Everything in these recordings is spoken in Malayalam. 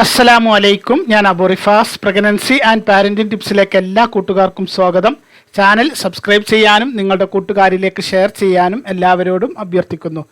അസ്സലാമു അലൈക്കും ഞാൻ Abu Rifas. Pregnancy and parenting ടിപ്സിലേക്ക് എല്ലാ കൂട്ടുകാർക്കും സ്വാഗതം. ചാനൽ സബ്സ്ക്രൈബ് ചെയ്യാനും നിങ്ങളുടെ കൂട്ടുകാരിലേക്ക് ഷെയർ ചെയ്യാനും എല്ലാവരോടും അഭ്യർത്ഥിക്കുന്നു.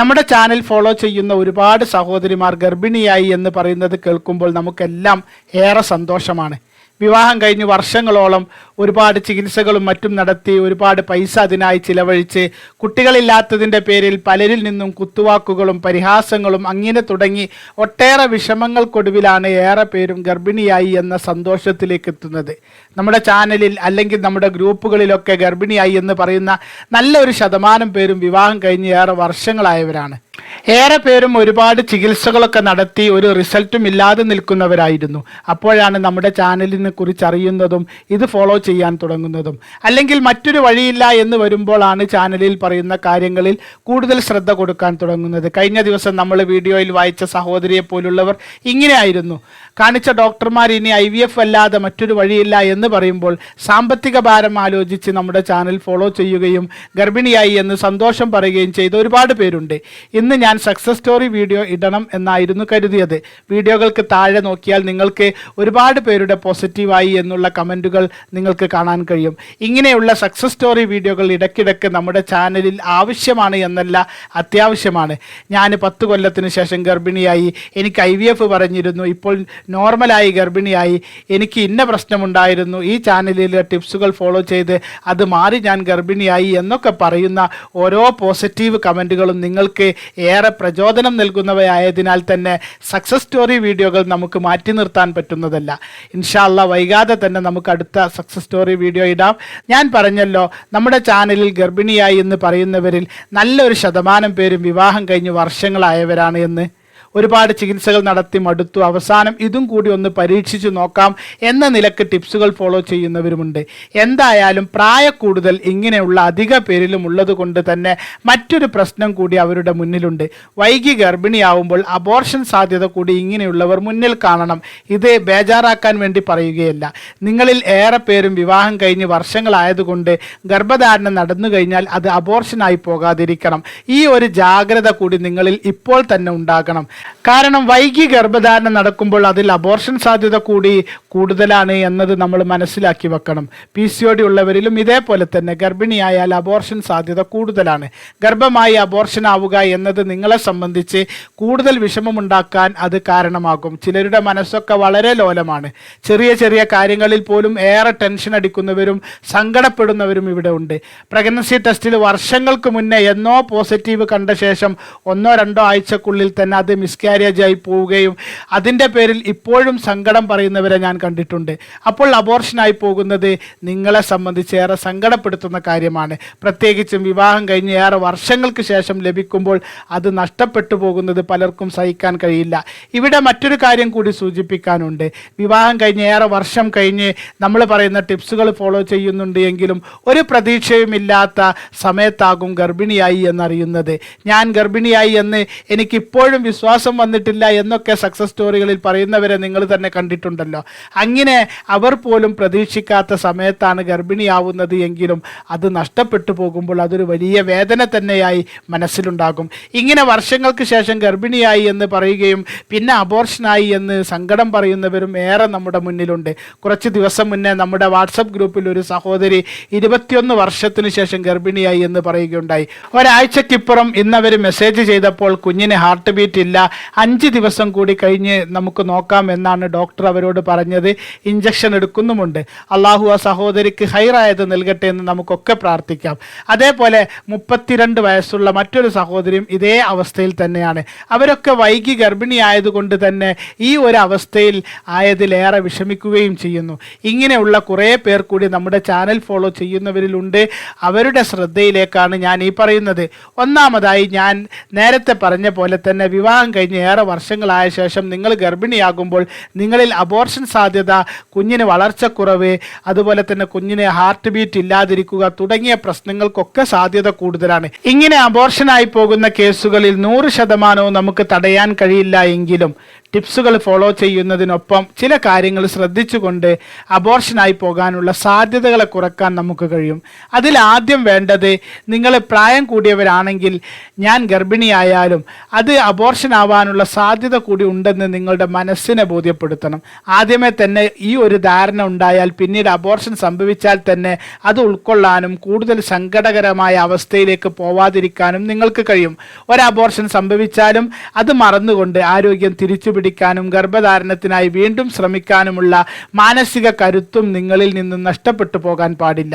നമ്മുടെ ചാനൽ ഫോളോ ചെയ്യുന്ന ഒരുപാട് സഹോദരിമാർ ഗർഭിണിയായി എന്ന് പറയുന്നത് കേൾക്കുമ്പോൾ നമുക്കെല്ലാം ഏറെ സന്തോഷമാണ്. വിവാഹം കഴിഞ്ഞ് വർഷങ്ങളോളം ഒരുപാട് ചികിത്സകളും മറ്റും നടത്തി ഒരുപാട് പൈസ അതിനായി ചിലവഴിച്ച് കുട്ടികളില്ലാത്തതിന്റെ പേരിൽ പലരിൽ നിന്നും കുത്തുവാക്കുകളും പരിഹാസങ്ങളും അങ്ങനെ തുടങ്ങി ഒട്ടേറെ വിഷമങ്ങൾക്കൊടുവിലാണ് ഏറെ പേരും ഗർഭിണിയായി എന്ന സന്തോഷത്തിലേക്ക് എത്തുന്നത്. നമ്മുടെ ചാനലിൽ അല്ലെങ്കിൽ നമ്മുടെ ഗ്രൂപ്പുകളിലൊക്കെ ഗർഭിണിയായി എന്ന് പറയുന്ന നല്ലൊരു ശതമാനം പേരും വിവാഹം കഴിഞ്ഞ് ഏറെ വർഷങ്ങളായവരാണ്. ഏറെ പേരും ഒരുപാട് ചികിത്സകളൊക്കെ നടത്തി ഒരു റിസൾട്ടും ഇല്ലാതെ നിൽക്കുന്നവരായിരുന്നു. അപ്പോഴാണ് നമ്മുടെ ചാനലിനെ കുറിച്ച് അറിയുന്നതും ഇത് ഫോളോ ചെയ്യാൻ തുടങ്ങുന്നതും. അല്ലെങ്കിൽ മറ്റൊരു വഴിയില്ല എന്ന് വരുമ്പോഴാണ് ചാനലിൽ പറയുന്ന കാര്യങ്ങളിൽ കൂടുതൽ ശ്രദ്ധ കൊടുക്കാൻ തുടങ്ങുന്നത്. കഴിഞ്ഞ ദിവസം നമ്മൾ വീഡിയോയിൽ വായിച്ച സഹോദരിയെ പോലുള്ളവർ ഇങ്ങനെയായിരുന്നു. കാണിച്ച ഡോക്ടർമാർ ഇനി ഐ വി എഫ് അല്ലാതെ മറ്റൊരു വഴിയില്ല എന്ന് പറയുമ്പോൾ സാമ്പത്തിക ഭാരം ആലോചിച്ച് നമ്മുടെ ചാനൽ ഫോളോ ചെയ്യുകയും ഗർഭിണിയായി എന്ന് സന്തോഷം പറയുകയും ചെയ്ത ഒരുപാട് പേരുണ്ട്. ഇന്ന് ഞാൻ സക്സസ് സ്റ്റോറി വീഡിയോ ഇടണം എന്നായിരുന്നു കരുതിയത്. വീഡിയോകൾക്ക് താഴെ നോക്കിയാൽ നിങ്ങൾക്ക് ഒരുപാട് പേരുടെ പോസിറ്റീവായി എന്നുള്ള കമന്റുകൾ നിങ്ങൾക്ക് കാണാൻ കഴിയും. ഇങ്ങനെയുള്ള സക്സസ് സ്റ്റോറി വീഡിയോകൾ ഇടയ്ക്കിടയ്ക്ക് നമ്മുടെ ചാനലിൽ ആവശ്യമാണ് എന്നല്ല അത്യാവശ്യമാണ്. ഞാൻ പത്ത് കൊല്ലത്തിന് ശേഷം ഗർഭിണിയായി. എനിക്ക് ഐ വി എഫ് പറഞ്ഞിരുന്നു. ഇപ്പോൾ നോർമലായി ഗർഭിണിയായി. എനിക്ക് ഇന്ന പ്രശ്നമുണ്ടായിരുന്നു. ഈ ചാനലിലെ ടിപ്സുകൾ ഫോളോ ചെയ്ത് അത് മാറി ഞാൻ ഗർഭിണിയായി എന്നൊക്കെ പറയുന്ന ഓരോ പോസിറ്റീവ് കമന്റുകളും നിങ്ങൾക്ക് ഏറെ പ്രചോദനം നൽകുന്നവയായതിനാൽ തന്നെ സക്സസ് സ്റ്റോറി വീഡിയോകൾ നമുക്ക് മാറ്റി നിർത്താൻ പറ്റുന്നതല്ല. ഇൻഷാല്ല വൈകാതെ തന്നെ നമുക്ക് അടുത്ത സക്സസ് സ്റ്റോറി വീഡിയോ ഇടാം. ഞാൻ പറഞ്ഞല്ലോ നമ്മുടെ ചാനലിൽ ഗർഭിണിയായി എന്ന് പറയുന്നവരിൽ നല്ലൊരു ശതമാനം പേരും വിവാഹം കഴിഞ്ഞ് വർഷങ്ങളായവരാണ് എന്ന്. ഒരുപാട് ചികിത്സകൾ നടത്തി മടുത്തു. അവസാനം ഇതും കൂടി ഒന്ന് പരീക്ഷിച്ചു നോക്കാം എന്ന നിലയ്ക്ക് ടിപ്സുകൾ ഫോളോ ചെയ്യുന്നവരുമുണ്ട്. എന്തായാലും പ്രായ കൂടുതൽ ഇങ്ങനെയുള്ള അധിക പേരിലും ഉള്ളത് കൊണ്ട് തന്നെ മറ്റൊരു പ്രശ്നം കൂടി അവരുടെ മുന്നിലുണ്ട്. വൈകി ഗർഭിണിയാവുമ്പോൾ അബോർഷൻ സാധ്യത കൂടി ഇങ്ങനെയുള്ളവർ മുന്നിൽ കാണണം. ഇത് ബേജാറാക്കാൻ വേണ്ടി പറയുകയല്ല. നിങ്ങളിൽ ഏറെ പേരും വിവാഹം കഴിഞ്ഞ് വർഷങ്ങളായതുകൊണ്ട് ഗർഭധാരണം നടന്നു കഴിഞ്ഞാൽ അത് അബോർഷനായി പോകാതിരിക്കണം. ഈ ഒരു ജാഗ്രത കൂടി നിങ്ങളിൽ ഇപ്പോൾ തന്നെ ഉണ്ടാകണം. കാരണം വൈകി ഗർഭധാരണം നടക്കുമ്പോൾ അതിൽ അബോർഷൻ സാധ്യത കൂടി കൂടുതലാണ് എന്നത് നമ്മൾ മനസ്സിലാക്കി വെക്കണം. പി സി ഒ ഡി ഉള്ളവരിലും ഇതേപോലെ തന്നെ ഗർഭിണിയായാൽ അബോർഷൻ സാധ്യത കൂടുതലാണ്. ഗർഭമായി അബോർഷൻ ആവുക എന്നത് നിങ്ങളെ സംബന്ധിച്ച് കൂടുതൽ വിഷമമുണ്ടാക്കാൻ അത് കാരണമാകും. ചിലരുടെ മനസ്സൊക്കെ വളരെ ലോലമാണ്. ചെറിയ ചെറിയ കാര്യങ്ങളിൽ പോലും ഏറെ ടെൻഷൻ അടിക്കുന്നവരും സങ്കടപ്പെടുന്നവരും ഇവിടെ ഉണ്ട്. പ്രഗ്നൻസി ടെസ്റ്റിൽ വർഷങ്ങൾക്ക് മുന്നേ എന്നോ പോസിറ്റീവ് കണ്ട ശേഷം ഒന്നോ രണ്ടോ ആഴ്ചക്കുള്ളിൽ തന്നെ അത് മിസ്കാരേജ് ആയി പോവുകയും അതിന്റെ പേരിൽ ഇപ്പോഴും സങ്കടം പറയുന്നവരെ ഞാൻ കണ്ടിട്ടുണ്ട്. അപ്പോൾ അബോർഷനായി പോകുന്നത് നിങ്ങളെ സംബന്ധിച്ച് ഏറെ സങ്കടപ്പെടുത്തുന്ന കാര്യമാണ്. പ്രത്യേകിച്ചും വിവാഹം കഴിഞ്ഞ് ഏറെ വർഷങ്ങൾക്ക് ശേഷം ലഭിക്കുമ്പോൾ അത് നഷ്ടപ്പെട്ടു പോകുന്നത് പലർക്കും സഹിക്കാൻ കഴിയില്ല. ഇവിടെ മറ്റൊരു കാര്യം കൂടി സൂചിപ്പിക്കാനുണ്ട്. വിവാഹം കഴിഞ്ഞ് ഏറെ വർഷം കഴിഞ്ഞ് നമ്മൾ പറയുന്ന ടിപ്സുകൾ ഫോളോ ചെയ്യുന്നുണ്ട് എങ്കിലും ഒരു പ്രതീക്ഷയുമില്ലാത്ത സമയത്താകും ഗർഭിണിയായി എന്നറിയുന്നത്. ഞാൻ ഗർഭിണിയായി എന്ന് എനിക്കിപ്പോഴും വിശ്വാസം വന്നിട്ടില്ല എന്നൊക്കെ സക്സസ് സ്റ്റോറികളിൽ പറയുന്നവരെ നിങ്ങൾ തന്നെ കണ്ടിട്ടുണ്ടല്ലോ. അങ്ങനെ അവർ പോലും പ്രതീക്ഷിക്കാത്ത സമയത്താണ് ഗർഭിണിയാവുന്നത് എങ്കിലും അത് നഷ്ടപ്പെട്ടു പോകുമ്പോൾ അതൊരു വലിയ വേദന തന്നെയായി മനസ്സിലുണ്ടാകും. ഇങ്ങനെ വർഷങ്ങൾക്ക് ശേഷം ഗർഭിണിയായി എന്ന് പറയുകയും പിന്നെ അബോർഷനായി എന്ന് സങ്കടം പറയുന്നവരും ഏറെ നമ്മുടെ മുന്നിലുണ്ട്. കുറച്ച് ദിവസം മുന്നേ നമ്മുടെ വാട്സപ്പ് ഗ്രൂപ്പിൽ ഒരു സഹോദരി ഇരുപത്തിയൊന്ന് വർഷത്തിന് ശേഷം ഗർഭിണിയായി എന്ന് പറയുകയുണ്ടായി. ഒരാഴ്ചക്കിപ്പുറം ഇന്നവർ മെസ്സേജ് ചെയ്തപ്പോൾ കുഞ്ഞിന് ഹാർട്ട് ബീറ്റ് ഇല്ല. അഞ്ച് ദിവസം കൂടി കഴിഞ്ഞ് നമുക്ക് നോക്കാം എന്നാണ് ഡോക്ടർ അവരോട് പറഞ്ഞത്. ഇഞ്ചക്ഷൻ എടുക്കുന്നുമുണ്ട്. അള്ളാഹു ആ സഹോദരിക്ക് ഹൈറായത് നൽകട്ടെ എന്ന് നമുക്കൊക്കെ പ്രാർത്ഥിക്കാം. അതേപോലെ മുപ്പത്തിരണ്ട് വയസ്സുള്ള മറ്റൊരു സഹോദരിയും ഇതേ അവസ്ഥയിൽ തന്നെയാണ്. അവരൊക്കെ വൈകി ഗർഭിണിയായതുകൊണ്ട് തന്നെ ഈ ഒരു അവസ്ഥയിൽ ആയതിലേറെ വിഷമിക്കുകയും ചെയ്യുന്നു. ഇങ്ങനെയുള്ള കുറേ പേർ കൂടി നമ്മുടെ ചാനൽ ഫോളോ ചെയ്യുന്നവരിലുണ്ട്. അവരുടെ ശ്രദ്ധയിലേക്കാണ് ഞാൻ ഈ പറയുന്നത്. ഒന്നാമതായി ഞാൻ നേരത്തെ പറഞ്ഞ പോലെ തന്നെ വിവാഹം കഴിഞ്ഞ് ഏറെ വർഷങ്ങളായ ശേഷം നിങ്ങൾ ഗർഭിണിയാകുമ്പോൾ നിങ്ങളിൽ അബോർഷൻ സാധ്യത കുഞ്ഞിന് വളർച്ചക്കുറവ് അതുപോലെ തന്നെ കുഞ്ഞിന് ഹാർട്ട് ബീറ്റ് ഇല്ലാതിരിക്കുക തുടങ്ങിയ പ്രശ്നങ്ങൾക്കൊക്കെ സാധ്യത കൂടുതലാണ്. ഇങ്ങനെ അബോർഷനായി പോകുന്ന കേസുകളിൽ നൂറ് ശതമാനവും നമുക്ക് തടയാൻ കഴിയില്ല എങ്കിലും ടിപ്സുകൾ ഫോളോ ചെയ്യുന്നതിനൊപ്പം ചില കാര്യങ്ങൾ ശ്രദ്ധിച്ചുകൊണ്ട് അബോർഷനായി പോകാനുള്ള സാധ്യതകളെ കുറയ്ക്കാൻ നമുക്ക് കഴിയും. അതിൽ ആദ്യം വേണ്ടത് നിങ്ങൾ പ്രായം കൂടിയവരാണെങ്കിൽ ഞാൻ ഗർഭിണിയായാലും അത് അബോർഷൻ ആവാനുള്ള സാധ്യത കൂടി ഉണ്ടെന്ന് നിങ്ങളുടെ മനസ്സിനെ ബോധ്യപ്പെടുത്തണം. ആദ്യമേ തന്നെ ഈ ഒരു ധാരണ ഉണ്ടായാൽ പിന്നീട് അബോർഷൻ സംഭവിച്ചാൽ തന്നെ അത് ഉൾക്കൊള്ളാനും കൂടുതൽ സങ്കടകരമായ അവസ്ഥയിലേക്ക് പോവാതിരിക്കാനും നിങ്ങൾക്ക് കഴിയും. ഒരു അബോർഷൻ സംഭവിച്ചാലും അത് മറന്നുകൊണ്ട് ആരോഗ്യം തിരിച്ചുപിടിക്കാനും ഗർഭധാരണത്തിനായി വീണ്ടും ശ്രമിക്കാനുമുള്ള മാനസിക കരുത്തും നിങ്ങളിൽ നിന്നും നഷ്ടപ്പെട്ടു പോകാൻ പാടില്ല.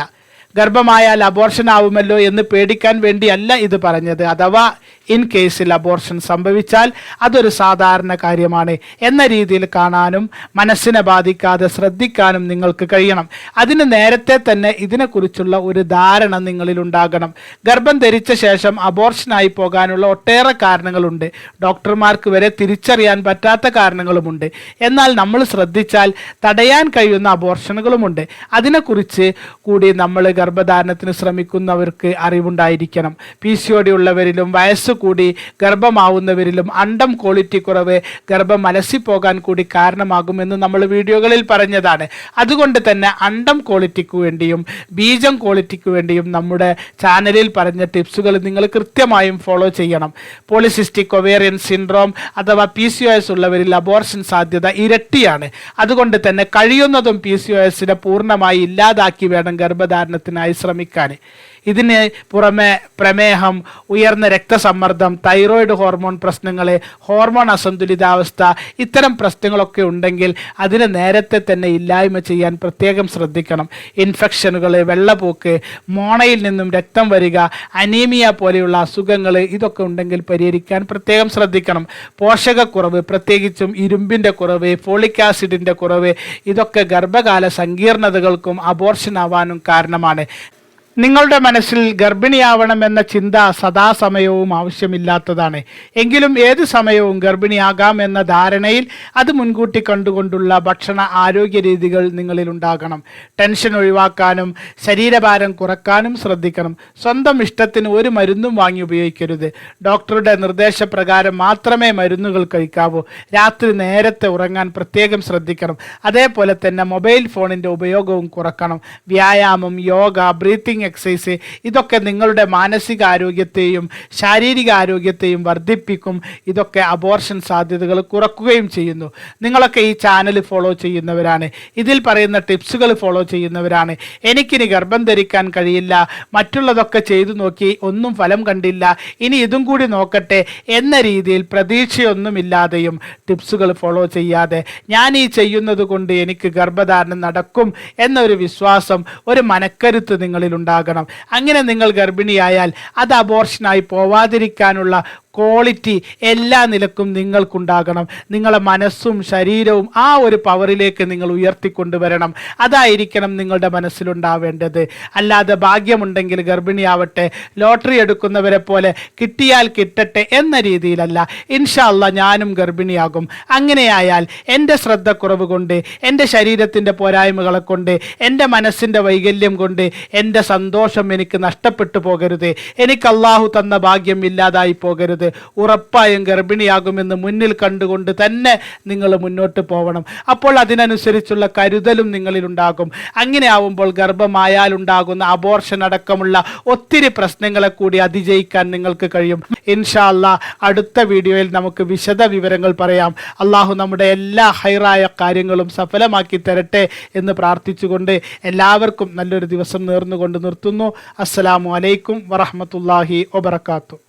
ഗർഭമായാൽ അബോർഷൻ ആവുമല്ലോ എന്ന് പേടിക്കാൻ വേണ്ടിയല്ല ഇത് പറഞ്ഞത്. അഥവാ ഇൻ കേസിൽ അബോർഷൻ സംഭവിച്ചാൽ അതൊരു സാധാരണ കാര്യമാണ്. എന്ന രീതിയിൽ കാണാനും മനസ്സിനെ ബാധിക്കാതെ ശ്രദ്ധിക്കാനും നിങ്ങൾക്ക് കഴിയണം. അതിന് നേരത്തെ തന്നെ ഇതിനെക്കുറിച്ചുള്ള ഒരു ധാരണ നിങ്ങളിൽ ഉണ്ടാകണം. ഗർഭം ധരിച്ച ശേഷം അബോർഷനായി പോകാനുള്ള ഒട്ടേറെ കാരണങ്ങളുണ്ട്. ഡോക്ടർമാർക്ക് വരെ തിരിച്ചറിയാൻ പറ്റാത്ത കാരണങ്ങളുമുണ്ട്. എന്നാൽ നമ്മൾ ശ്രദ്ധിച്ചാൽ തടയാൻ കഴിയുന്ന അബോർഷനുകളുമുണ്ട് അതിനെക്കുറിച്ച് കൂടി നമ്മൾ ഗർഭധാരണത്തിന് ശ്രമിക്കുന്നവർക്ക് അറിവുണ്ടായിരിക്കണം. പി സി ഒ ഡി ഉള്ളവരിലും വയസ്സ് കൂടി ഗർഭമാവുന്നവരിലും അണ്ടം ക്വാളിറ്റി കുറവ് ഗർഭം അലസിപ്പോകാൻ കൂടി കാരണമാകുമെന്ന് നമ്മൾ വീഡിയോകളിൽ പറഞ്ഞതാണ്. അതുകൊണ്ട് തന്നെ അണ്ടം ക്വാളിറ്റിക്ക് വേണ്ടിയും ബീജം ക്വാളിറ്റിക്ക് വേണ്ടിയും നമ്മുടെ ചാനലിൽ പറഞ്ഞ ടിപ്സുകൾ നിങ്ങൾ കൃത്യമായും ഫോളോ ചെയ്യണം. പോളിസിസ്റ്റിക് ഒവേറിയൻ സിൻഡ്രോം അഥവാ പി സി ഒ എസ് ഉള്ളവരിൽ അബോർഷൻ സാധ്യത ഇരട്ടിയാണ്. അതുകൊണ്ട് തന്നെ കഴിയുന്നതും പി സി ഒ എസിനെ പൂർണമായി ഇല്ലാതാക്കി വേണം ഗർഭധാരണത്തിനായി ശ്രമിക്കാൻ ഇതിന് പുറമെ പ്രമേഹം ഉയർന്ന രക്തസമ്മർദ്ദം തൈറോയിഡ് ഹോർമോൺ പ്രശ്നങ്ങൾ ഹോർമോൺ അസന്തുലിതാവസ്ഥ ഇത്തരം പ്രശ്നങ്ങളൊക്കെ ഉണ്ടെങ്കിൽ അതിനെ നേരത്തെ തന്നെ ഇല്ലായ്മ ചെയ്യാൻ പ്രത്യേകം ശ്രദ്ധിക്കണം. ഇൻഫെക്ഷനുകൾ വെള്ളപ്പൂക്ക് മോണയിൽ നിന്നും രക്തം വരിക അനീമിയ പോലെയുള്ള അസുഖങ്ങൾ ഇതൊക്കെ ഉണ്ടെങ്കിൽ പരിഹരിക്കാൻ പ്രത്യേകം ശ്രദ്ധിക്കണം. പോഷകക്കുറവ് പ്രത്യേകിച്ചും ഇരുമ്പിന്റെ കുറവ് ഫോളിക് ആസിഡിന്റെ കുറവ് ഇതൊക്കെ ഗർഭകാല സങ്കീർണതകൾക്കും അബോർഷൻ ആവാനും കാരണമാണ്. നിങ്ങളുടെ മനസ്സിൽ ഗർഭിണിയാവണം എന്ന ചിന്ത സദാസമയവും ആവശ്യമില്ലാത്തതാണ്. എങ്കിലും ഏത് സമയവും ഗർഭിണിയാകാം എന്ന ധാരണയിൽ അത് മുൻകൂട്ടി കണ്ടുകൊണ്ടുള്ള ഭക്ഷണ ആരോഗ്യ രീതികൾ നിങ്ങളിൽ ഉണ്ടാകണം. ടെൻഷൻ ഒഴിവാക്കാനും ശരീരഭാരം കുറക്കാനും ശ്രദ്ധിക്കണം. സ്വന്തം ഇഷ്ടത്തിന് ഒരു മരുന്നും വാങ്ങി ഉപയോഗിക്കരുത്. ഡോക്ടറുടെ നിർദ്ദേശപ്രകാരം മാത്രമേ മരുന്നുകൾ കഴിക്കാവൂ. രാത്രി നേരത്തെ ഉറങ്ങാൻ പ്രത്യേകം ശ്രദ്ധിക്കണം. അതേപോലെ തന്നെ മൊബൈൽ ഫോണിന്റെ ഉപയോഗവും കുറക്കണം. വ്യായാമം യോഗ ബ്രീത്തിങ് എക്സസൈസ് ഇതൊക്കെ നിങ്ങളുടെ മാനസികാരോഗ്യത്തെയും ശാരീരിക ആരോഗ്യത്തെയും വർദ്ധിപ്പിക്കും. ഇതൊക്കെ അബോർഷൻ സാധ്യതകൾ കുറക്കുകയും ചെയ്യുന്നു. നിങ്ങളൊക്കെ ഈ ചാനൽ ഫോളോ ചെയ്യുന്നവരാണ്. ഇതിൽ പറയുന്ന ടിപ്സുകൾ ഫോളോ ചെയ്യുന്നവരാണ്. എനിക്കിനി ഗർഭം ധരിക്കാൻ കഴിയില്ല. മറ്റുള്ളതൊക്കെ ചെയ്തു നോക്കി ഒന്നും ഫലം കണ്ടില്ല. ഇനി ഇതും കൂടി നോക്കട്ടെ എന്ന രീതിയിൽ പ്രതീക്ഷയൊന്നുമില്ലാതെയും ടിപ്സുകൾ ഫോളോ ചെയ്യാതെ ഞാൻ ഈ ചെയ്യുന്നത് കൊണ്ട് എനിക്ക് ഗർഭധാരണം നടക്കും എന്നൊരു വിശ്വാസം ഒരു മനക്കരുത്ത് നിങ്ങളിൽ ഉണ്ടാകണം. അങ്ങനെ നിങ്ങൾ ഗർഭിണിയായാൽ അത് അബോർഷനായി പോവാതിരിക്കാനുള്ള ക്വാളിറ്റി എല്ലാ നിലക്കും നിങ്ങൾക്കുണ്ടാകണം. നിങ്ങളെ മനസ്സും ശരീരവും ആ ഒരു പവറിലേക്ക് നിങ്ങൾ ഉയർത്തിക്കൊണ്ടുവരണം. അതായിരിക്കണം നിങ്ങളുടെ മനസ്സിലുണ്ടാവേണ്ടത്. അല്ലാതെ ഭാഗ്യമുണ്ടെങ്കിൽ ഗർഭിണിയാവട്ടെ ലോട്ടറി എടുക്കുന്നവരെ പോലെ കിട്ടിയാൽ കിട്ടട്ടെ എന്ന രീതിയിലല്ല. ഇൻഷാല്ല ഞാനും ഗർഭിണിയാകും. അങ്ങനെയായാൽ എന്റെ ശ്രദ്ധക്കുറവ് കൊണ്ട് എന്റെ ശരീരത്തിന്റെ പോരായ്മകളെ കൊണ്ട് എന്റെ മനസ്സിന്റെ വൈകല്യം കൊണ്ട് എന്റെ സന്തോഷം എനിക്ക് നഷ്ടപ്പെട്ടു പോകരുത്. എനിക്ക് അള്ളാഹു തന്ന ഭാഗ്യം ഇല്ലാതായി പോകരുത്. ഉറപ്പായും ഗർഭിണിയാകുമെന്ന് മുന്നിൽ കണ്ടുകൊണ്ട് തന്നെ നിങ്ങൾ മുന്നോട്ട് പോകണം അപ്പോൾ അതിനനുസരിച്ചുള്ള കരുതലും നിങ്ങളിലുണ്ടാകും അങ്ങനെ ആവുമ്പോൾ ഗർഭമായാൽ ഉണ്ടാകുന്ന അബോർഷൻ അടക്കമുള്ള ഒത്തിരി പ്രശ്നങ്ങളെ കൂടി അതിജയിക്കാൻ നിങ്ങൾക്ക് കഴിയും. ഇൻഷാല്ല അടുത്ത വീഡിയോയിൽ നമുക്ക് വിശദ വിവരങ്ങൾ പറയാം. അള്ളാഹു നമ്മുടെ എല്ലാ ഹൈറായ കാര്യങ്ങളും സഫലമാക്കി തരട്ടെ എന്ന് പ്രാർത്ഥിച്ചുകൊണ്ട് എല്ലാവർക്കും നല്ലൊരു ദിവസം നേർന്നുകൊണ്ട് നിർത്തുന്നു. അസ്സലാമു അലൈക്കും വറഹമത്തല്ലാഹി വബർക്കാത്തു